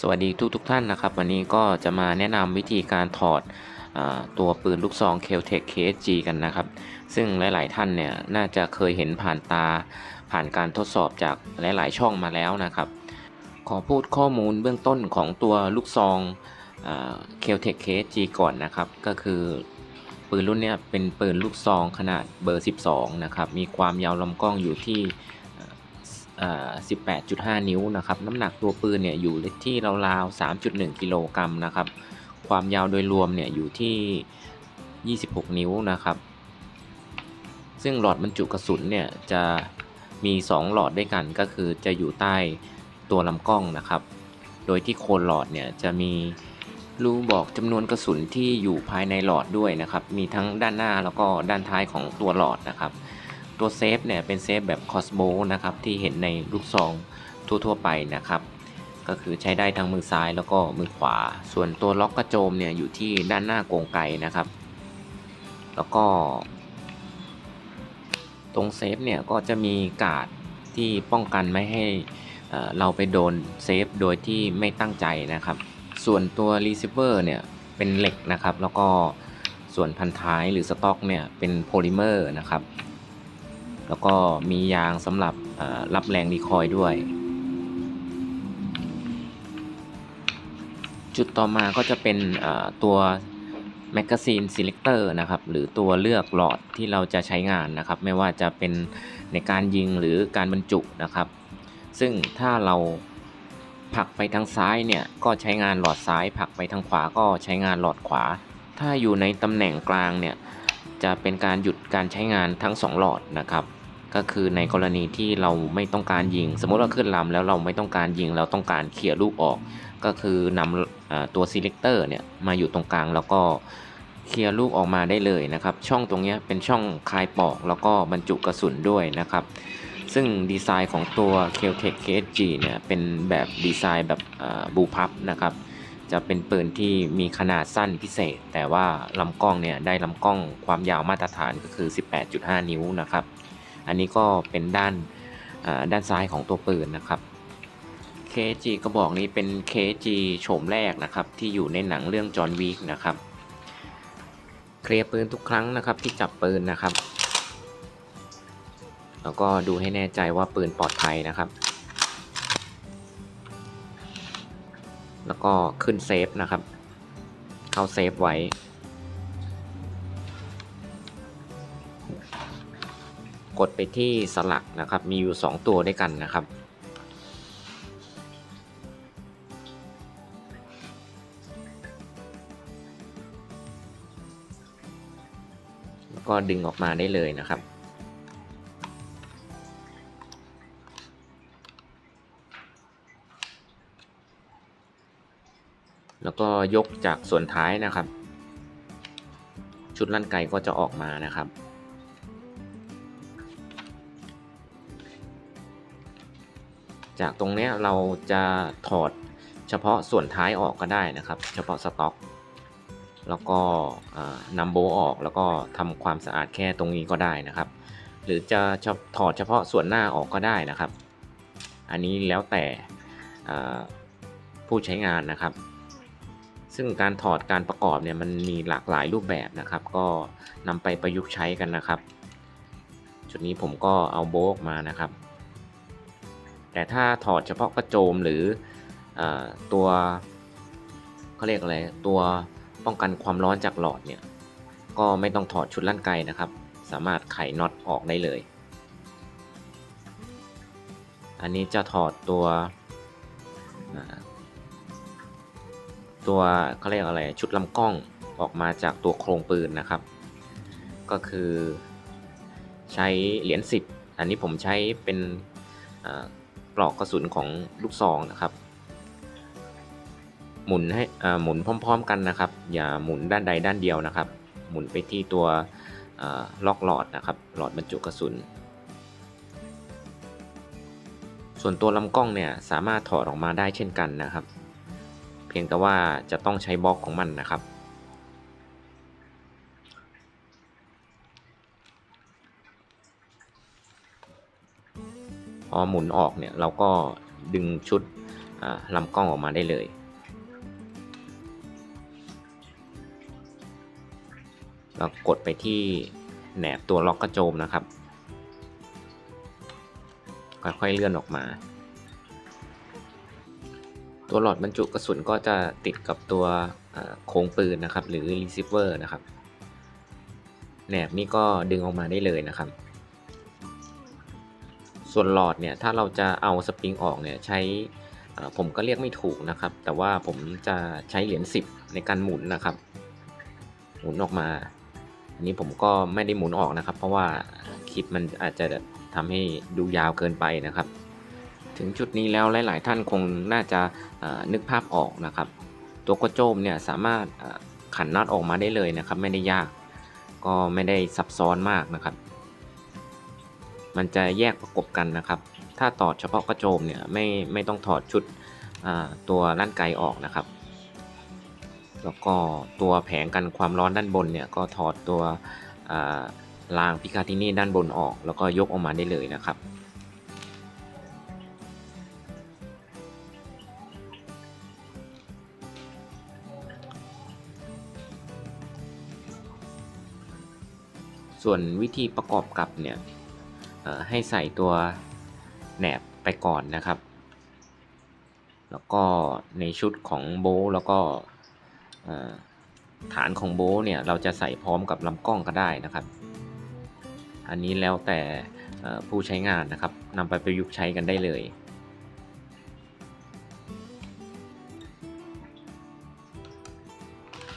สวัสดีทุกทุกท่านนะครับ วันนี้ก็จะมาแนะนำวิธีการถอดอตัวปืนลูกซอง k e l t e c KSG กันนะครับ ซึ่งหลาย ๆ ท่านเนี่ยน่าจะเคยเห็นผ่านตา ผ่านการทดสอบจากหลาย ๆ ช่องมาแล้วนะครับ ขอพูดข้อมูลเบื้องต้นของตัวลูกซองเคลเทค KSG ก่อนนะครับ ก็คือปืนรุ่นเนี้ยเป็นปืนลูกซองขนาดเบอร์ 12 นะครับ มีความยาวลำกล้องอยู่ที่ 18.5 นิ้วนะครับน้ำหนักตัวปืนเนี่ยอยู่ที่ราวๆ 3.1 กิโลกรัมนะครับความยาวโดยรวมเนี่ยอยู่ที่ 26 นิ้วนะครับ ซึ่งหลอดบรรจุกระสุนเนี่ยจะมี 2 หลอดด้วยกันก็คือจะอยู่ใต้ตัวลำกล้องนะครับ โดยที่โคนหลอดเนี่ยจะมีรูบอกจำนวนกระสุนที่อยู่ภายในหลอดด้วยนะครับ มีทั้งด้านหน้าแล้วก็ด้านท้ายของตัวหลอดนะครับ ตัวเซฟเนี่ยเป็นเซฟแบบคอสโบนะครับที่เห็นในลูกซองทั่วๆไปนะครับ ก็คือใช้ได้ทั้งมือซ้ายแล้วก็มือขวา ส่วนตัวล็อกกระโจมเนี่ยอยู่ที่ด้านหน้ากรงไกนะครับ แล้วก็ ตรงเซฟเนี่ยก็จะมีกาดที่ป้องกันไม่ให้เอ่อเราไปโดนเซฟโดยที่ไม่ตั้งใจนะครับ ส่วนตัวรีเซิเวอร์เนี่ยเป็นเหล็กนะครับ แล้วก็ส่วนพันท้ายหรือสต็อกเนี่ยเป็นโพลิเมอร์นะครับ แล้วก็มียางสำหรับรับแรงรีคอยด้วย จุดต่อมาก็จะเป็นเอ่อตัว Magazine Selector นะครับ หรือตัวเลือกหลอดที่เราจะใช้งานนะครับ ไม่ว่าจะเป็นในการยิงหรือการบรรจุนะครับ ซึ่งถ้าเราผลักไปทางซ้ายเนี่ยก็ใช้งานหลอดซ้ายผลักไปทางขวาก็ใช้งานหลอดขวา ถ้าอยู่ในตำแหน่งกลางเนี่ยจะเป็นการหยุดการใช้งานทั้ง 2 หลอดนะครับ ก็คือในกรณีที่เราไม่ต้องการยิง สมมติว่าขึ้นลำแล้วเราไม่ต้องการยิงเราต้องการเคลียร์ลูกออก ก็คือนำอตัว selector เนี่ยมาอยู่ตรงกลางแล้วก็เคลียร์ลูกออกมาได้เลยนะครับ ช่องตรงนี้เป็นช่องคลายปอกแล้วก็บรรจุกระสุนด้วยนะครับ ซึ่งดีไซน์ของตัว k e l t e c KSG เนี่ยเป็นแบบดีไซน์แบบบูพับนะครับ จะเป็นปืนที่มีขนาดสั้นพิเศษ แต่ว่าลำกล้องเนี่ยได้ลำกล้องความยาวมาตรฐานก็คือ 18.5 นิ้วนะครับ อันนี้ก็เป็นด้านด้านซ้ายของตัวปืนนะครับ KG กระบอกนี้เป็น KG โฉมแรกนะครับที่อยู่ในหนังเรื่องจอห์นวิกนะครับเคลียร์ปืนทุกครั้งนะครับที่จับปืนนะครับ แล้วก็ดูให้แน่ใจว่าปืนปลอดภัยนะครับ แล้วก็ขึ้นเซฟนะครับ เข้าเซฟไว้ กดไปที่สลักนะครับ มีอยู่ 2 ตัวด้วยกันนะครับ แล้วก็ดึงออกมาได้เลยนะครับแล้วก็ยกจากส่วนท้ายนะครับ ชุดลั่นไกก็จะออกมานะครับ จากตรงนี้เราจะถอดเฉพาะส่วนท้ายออกก็ได้นะครับ เฉพาะสต็อก แล้วก็นำโบออกแล้วก็ทำความสะอาดแค่ตรงนี้ก็ได้นะครับ หรือจะถอดเฉพาะส่วนหน้าออกก็ได้นะครับ อันนี้แล้วแต่ผู้ใช้งานนะครับ ซึ่งการถอดการประกอบเนี่ยมันมีหลากหลายรูปแบบนะครับ ก็นำไปประยุกต์ใช้กันนะครับ จุดนี้ผมก็เอาโบออกมานะครับ แต่ถ้าถอดเฉพาะกระโจมหรืออตัวเขาเรียกอะไรตัวป้องกันความร้อนจากหลอดเนี่ยก็ไม่ต้องถอดชุดลั่นไกนะครับ สามารถไขน็อตออกได้เลย อันนี้จะถอดตัวตัวเขาเรียกอะไรชุดลำกล้องออกมาจากตัวโครงปืนนะครับ ก็คือใช้เหรียญสิบอันนี้ผมใช้เป็น ปลอกกระสุนของลูกซองนะครับ หมุนให้หมุนพร้อม ๆ กันนะครับ อย่าหมุนด้านใดด้านเดียวนะครับ หมุนไปที่ตัวล็อกหลอดนะครับหลอดบรรจุกระสุน ส่วนตัวลำกล้องเนี่ยสามารถถอดออกมาได้เช่นกันนะครับ เพียงแต่ว่าจะต้องใช้บล็อกของมันนะครับ อหมุนออกเนี่ยเราก็ดึงชุดลำกล้องออกมาได้เลย เรากดไปที่แหนบตัวล็อกกระโจมนะครับ ค่อยๆเลื่อนออกมา ตัวหลอดบรรจุกระสุนก็จะติดกับตัวโครงปืนนะครับ หรือ receiver นะครับแหนบนี้ก็ดึงออกมาได้เลยนะครับ ส่วนหลอดเนี่ยถ้าเราจะเอาสปริงออกเนี่ยใช้ผมก็เรียกไม่ถูกนะครับ แต่ว่าผมจะใช้เหรียญ10 ในการหมุนนะครับ หมุนออกมา อันนี้ผมก็ไม่ได้หมุนออกนะครับ เพราะว่าคลิปมันอาจจะทำให้ดูยาวเกินไปนะครับ ถึงจุดนี้แล้วหลาย ๆ ท่านคงน่าจะนึกภาพออกนะครับ ตัวกระโจมเนี่ยสามารถขันน็อตออกมาได้เลยนะครับ ไม่ได้ยาก ก็ไม่ได้ซับซ้อนมากนะครับ มันจะแยกประกบกันนะครับ ถ้าถอดเฉพาะกระโจมเนี่ยไม่ไม่ต้องถอดชุดตัวล้านไกออกนะครับ แล้วก็ตัวแผงกันความร้อนด้านบนเนี่ยก็ถอดตัวรางพิคาตินี่ด้านบนออก แล้วก็ยกออกมาได้เลยนะครับส่วนวิธีประกอบกับเนี่ย ให้ใส่ตัวแหนบไปก่อนนะครับ แล้วก็ในชุดของโบแล้วก็ฐานของโบเนี่ยเราจะใส่พร้อมกับลำกล้องก็ได้นะครับ อันนี้แล้วแต่ผู้ใช้งานนะครับนำไปประยุกต์ใช้กันได้เลย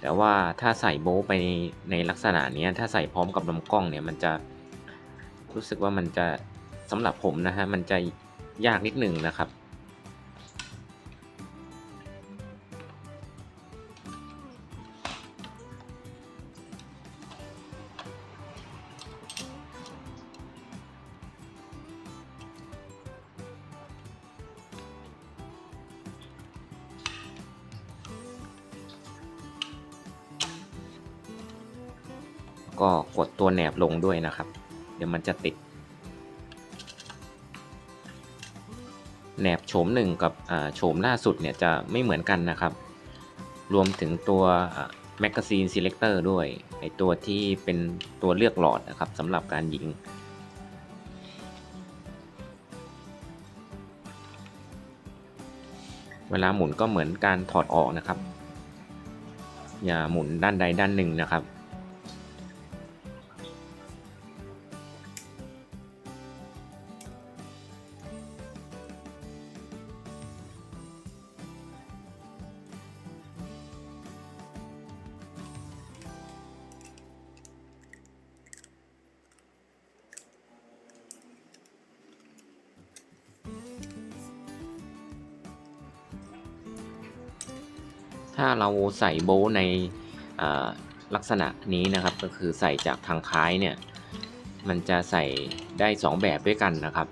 แต่ว่าถ้าใส่โบไปในในลักษณะนี้ถ้าใส่พร้อมกับลำกล้องเนี่ยมันจะ รู้สึกว่ามันจะสำหรับผมนะฮะมันจะยากนิดหนึ่งนะครับ ก็กดตัวแหนบลงด้วยนะครับ เดี๋ยวมันจะติดแหนบโฉมหนึ่งกับโฉมล่าสุดเนี่ยจะไม่เหมือนกันนะครับ รวมถึงตัวแมกกาซีน selector ด้วยไอตัวที่เป็นตัวเลือกหลอดนะครับสำหรับการยิง เวลาหมุนก็เหมือนการถอดออกนะครับ อย่าหมุนด้านใดด้านหนึ่งนะครับ ถ้าเราใส่โบในลักษณะนี้นะครับก็คือใส่จากทางท้ายเนี่ยมันจะใส่ได้ 2 แบบด้วยกันนะครับ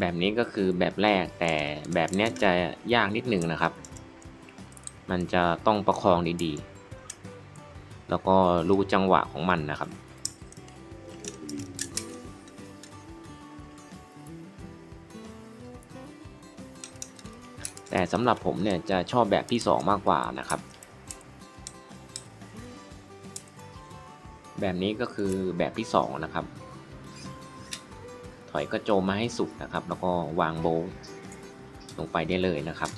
แบบนี้ก็คือแบบแรกแต่แบบนี้จะยากนิดหนึ่งนะครับ มันจะต้องประคองดีๆ แล้วก็รู้จังหวะของมันนะครับ แต่สำหรับผมเนี่ยจะชอบแบบที่ 2 มากกว่านะครับ แบบนี้ก็คือแบบที่ 2 นะครับ ถอยกระโจมมาให้สุดนะครับ แล้วก็วางโบว์ลงไปได้เลยนะครับ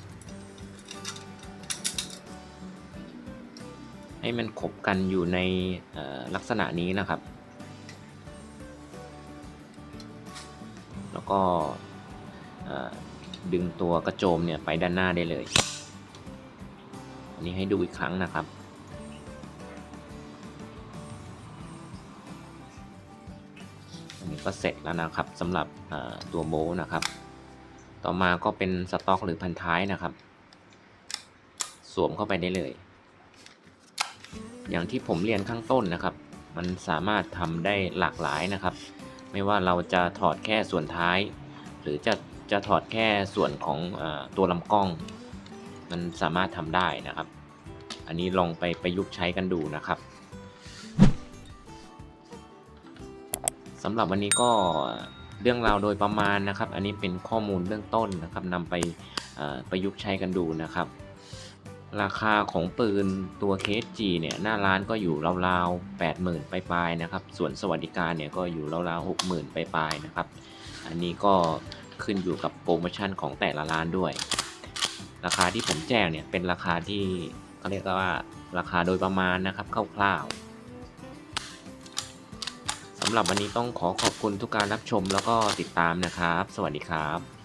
ให้มันขบกันอยู่ในลักษณะนี้นะครับ แล้วก็ดึงตัวกระโจมเนี่ยไปด้านหน้าได้เลย อันนี้ให้ดูอีกครั้งนะครับ อันนี้ก็เสร็จแล้วนะครับสำหรับตัวโบนะครับ ต่อมาก็เป็นสต็อกหรือพันท้ายนะครับ สวมเข้าไปได้เลย อย่างที่ผมเรียนข้างต้นนะครับ มันสามารถทำได้หลากหลายนะครับ ไม่ว่าเราจะถอดแค่ส่วนท้าย หรือจะจะถอดแค่ส่วนของอตัวลำกล้อง มันสามารถทำได้นะครับ อันนี้ลองไปประยุกต์ใช้กันดูนะครับสำหรับวันนี้ก็เรื่องราวโดยประมาณนะครับ อันนี้เป็นข้อมูลเบื้องต้นนะครับนำไปประยุกต์ใช้กันดูนะครับ ราคาของปืนตัว KSG เนี่ยหน้าร้านก็อยู่ราวๆ 80,000ปลายๆนะครับ ส่วนสวัสดิการเนี่ยก็อยู่ราวๆ 60,000ปลายๆนะครับ อันนี้ก็ขึ้นอยู่กับโปรโมชั่นของแต่ละร้านด้วย ราคาที่ผมแจ้งเนี่ยเป็นราคาที่เขาเรียกว่าราคาโดยประมาณนะครับคร่าวๆสำหรับวันนี้ต้องขอขอบคุณทุกการรับชมแล้วก็ติดตามนะครับ สวัสดีครับ